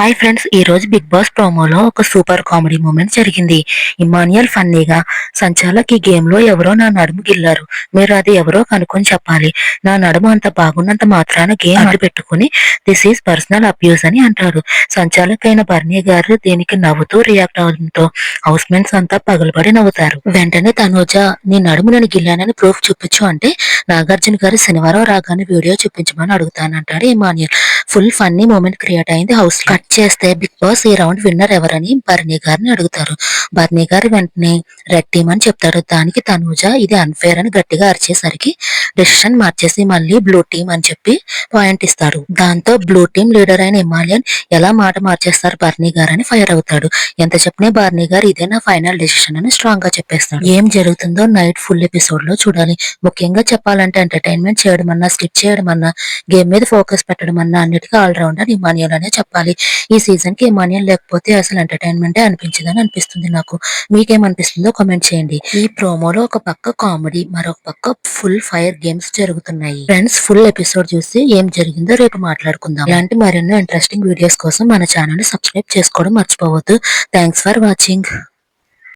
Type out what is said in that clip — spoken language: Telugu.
హాయ్ ఫ్రెండ్స్ ఈ రోజు బిగ్ బాస్ ప్రోమోలో ఒక సూపర్ కామెడీ మూమెంట్ జరిగింది. ఇమాన్యుయల్ ఫన్నీగా సంచాలక్ ఈ గేమ్లో ఎవరో నా నడుము గిల్లారు. మీరు అది ఎవరో కనుక్కొని చెప్పాలి. నా నడుము అంత బాగున్నంత మాత్రాన గేమ్ అడ్డు పెట్టుకుని దిస్ ఈస్ పర్సనల్ అబ్యూస్ అని అంటారు. సంచాలక్ అయిన బర్నీ గారు దీనికి నవ్వుతూ రియాక్ట్ అవడంతో హౌస్ మెంట్స్ అంతా పగలబడి నవ్వుతారు. వెంటనే తనూజ నీ నడుము నేను గిల్లానని ప్రూఫ్ చూపించు అంటే నాగార్జున గారు శనివారం రాగానే వీడియో చూపించమని అడుగుతానంటాడు Emmanuel full funny moment create అయింది హౌస్ కట్ చేస్తే బిగ్ బాస్ ఈ రౌండ్ విన్నర్ ఎవరని బర్నీ గారిని అడుగుతారు. బర్నీ గారు వెంటనే రెడ్ టీమ్ అని చెప్తారు దానికి తనూజ ఇది అన్ఫేర్ అని గట్టిగా అరిచేసరికి డెసిషన్ మార్చేసి మళ్ళీ బ్లూ టీమ్ అని చెప్పి పాయింట్ ఇస్తారు దాంతో బ్లూ టీమ్ లీడర్ అయిన హిమాలయన్ ఎలా మాట మార్చేస్తారు బర్నీ గారు అని ఫైర్ అవుతాడు. ఎంత చెప్పినా బర్నీ గారు ఇదే నా ఫైనల్ డెసిషన్ అని స్ట్రాంగ్గా చెప్పేస్తాడు. ఏం జరుగుతుందో నైట్ ఫుల్ ఎపిసోడ్లో చూడాలి. ముఖ్యంగా చెప్పాలంటే ఎంటర్టైన్మెంట్ చేయడం అన్నా స్కిప్ చేయడం అన్నా గేమ్ మీద ఫోకస్ పెట్టడం అన్నా అన్నిటికీ ఆల్ రౌండర్ ఇమానియల్ అనే చెప్పాలి. ఈ సీజన్కి ఇమానియల్ లేకపోతే అసలు ఎంటర్టైన్మెంటే అనిపించదని అనిపిస్తుంది నాకు. మీకేమనిపిస్తుందో కామెంట్ చేయండి. ఈ ప్రోమోలో ఒక పక్క కామెడీ మరొక పక్క ఫుల్ ఫైర్ గేమ్స్ జరుగుతున్నాయి. ఫ్రెండ్స్ ఫుల్ ఎపిసోడ్ చూసి ఏం జరిగిందో రేపు మాట్లాడుకుందాం. ఇలాంటి మరెన్నో ఇంట్రెస్టింగ్ వీడియోస్ కోసం మన ఛానల్ సబ్స్క్రైబ్ చేసుకోవడం మర్చిపోవద్దు. Thanks for watching